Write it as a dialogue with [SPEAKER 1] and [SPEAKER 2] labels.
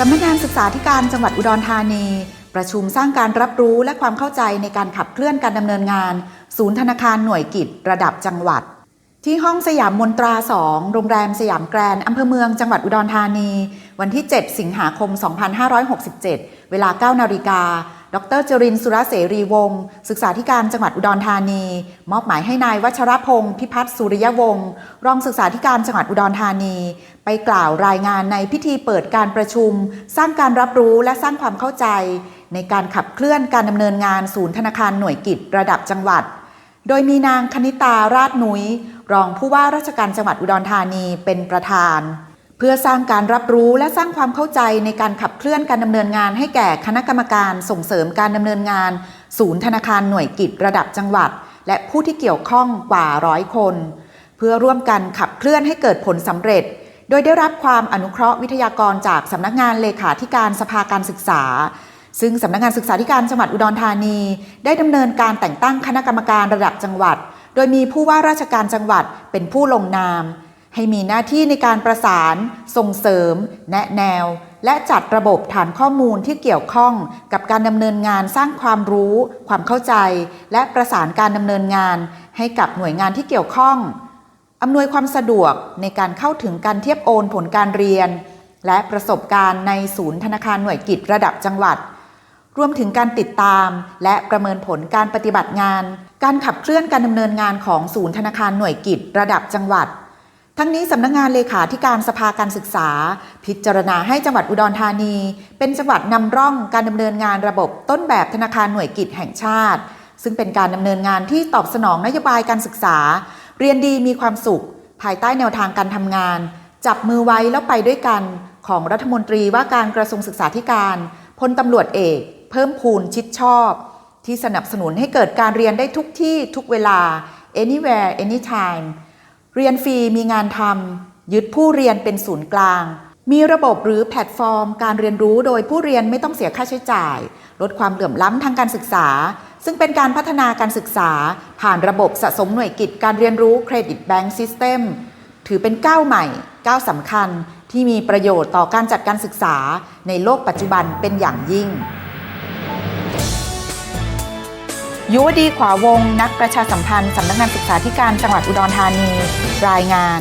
[SPEAKER 1] สำนักงานศึกษาธิการจังหวัดอุดรธานี ประชุมสร้างการรับรู้และความเข้าใจในการขับเคลื่อนการดำเนินงาน ศูนย์ธนาคารหน่วยกิจระดับจังหวัด ที่ห้องสยามมนตรา 2 โรงแรมสยามแกรนด์อำเภอเมืองจังหวัดอุดรธานี วันที่ 7 สิงหาคม 2567 เวลา 9 นาฬิกา ดรจรินทร์สุรเสรีวงศ์ศึกษาธิการจังหวัดอุดรธานี มอบหมายให้นายวัชรพงศ์พิพัฒน์สุริยวงศ์รองศึกษาธิการจังหวัดอุดรธานี ไปกล่าวรายงานในพิธีเปิดการประชุม สร้างการรับรู้และสร้างความเข้าใจ ในการขับเคลื่อนการดำเนินงานศูนย์ธนาคารหน่วยกิจระดับจังหวัด โดยมีนางคณิตาราชนุ้ยรองผู้ว่าราชการจังหวัดอุดรธานีเป็นประธาน เพื่อสร้างการรับรู้และสร้างความเข้าใจในการขับเคลื่อนการดำเนินงาน ให้แก่คณะกรรมการส่งเสริมการดำเนินงาน ศูนย์ธนาคารหน่วยกิจระดับจังหวัด และผู้ที่เกี่ยวข้องกว่าร้อยคน เพื่อร่วมกันขับเคลื่อนให้เกิดผลสำเร็จ โดยได้รับความอนุเคราะห์วิทยากรจากสำนักงานเลขาธิการสภาการศึกษา ซึ่งสำนักงานศึกษาธิการจังหวัดอุดรธานี ได้ดำเนินการแต่งตั้งคณะกรรมการระดับจังหวัด โดยมีผู้ว่าราชการจังหวัดเป็นผู้ลงนาม ให้มีหน้าที่ในการประสาน ส่งเสริม แนะแนว และจัดระบบฐานข้อมูลที่เกี่ยวข้องกับการดำเนินงานสร้างความรู้ ความเข้าใจ และประสานการดำเนินงาน ให้กับหน่วยงานที่เกี่ยวข้องอำนวยความสะดวกในการเข้าถึงการเทียบโอนผลการเรียน และประสบการณ์ในศูนย์ธนาคารหน่วยกิจระดับจังหวัด รวมถึงการติดตามและประเมินผลการปฏิบัติงาน การขับเคลื่อนการดำเนินงานของศูนย์ธนาคารหน่วยกิจระดับจังหวัด ทั้งนี้สำนักงงานเลขาธิการสภาการศึกษา พิจารณาให้จังหวัดอุดรธานี เป็นจังหวัดนำร่องการดำเนินงานระบบต้นแบบธนาคารหน่วยกิจแห่งชาติ ซึ่งเป็นการดำเนินงานที่ตอบสนองนโยบายการศึกษา เรียนดีมีความสุข ภายใต้แนวทางการทำงาน จับมือไว้แล้วไปด้วยกัน ของรัฐมนตรีว่าการกระทรวงศึกษาธิการพลตำรวจเอก เพิ่มพูนชิดชอบ ที่สนับสนุนให้เกิดการเรียนได้ทุกที่ทุกเวลา anywhere anytime เรียนฟรีมีงานทำยึดผู้เรียนเป็นศูนย์กลาง มีระบบหรือแพลตฟอร์ม การเรียนรู้โดยผู้เรียนไม่ต้องเสียค่าใช้จ่าย ลดความเหลื่อมล้ำทางการศึกษา ซึ่งเป็นการพัฒนาการศึกษา ผ่านระบบสะสมหน่วยกิจการเรียนรู้เครดิตแบงก์ซิสเต็มถือเป็นก้าวใหม่ก้าวสำคัญที่มีประโยชน์ต่อการจัดการศึกษาในโลกปัจจุบันเป็นอย่างยิ่ง ยุวดีขวาวง นักประชาสัมพันธ์สำนักงานศึกษาธิการจังหวัดอุดรธานี รายงาน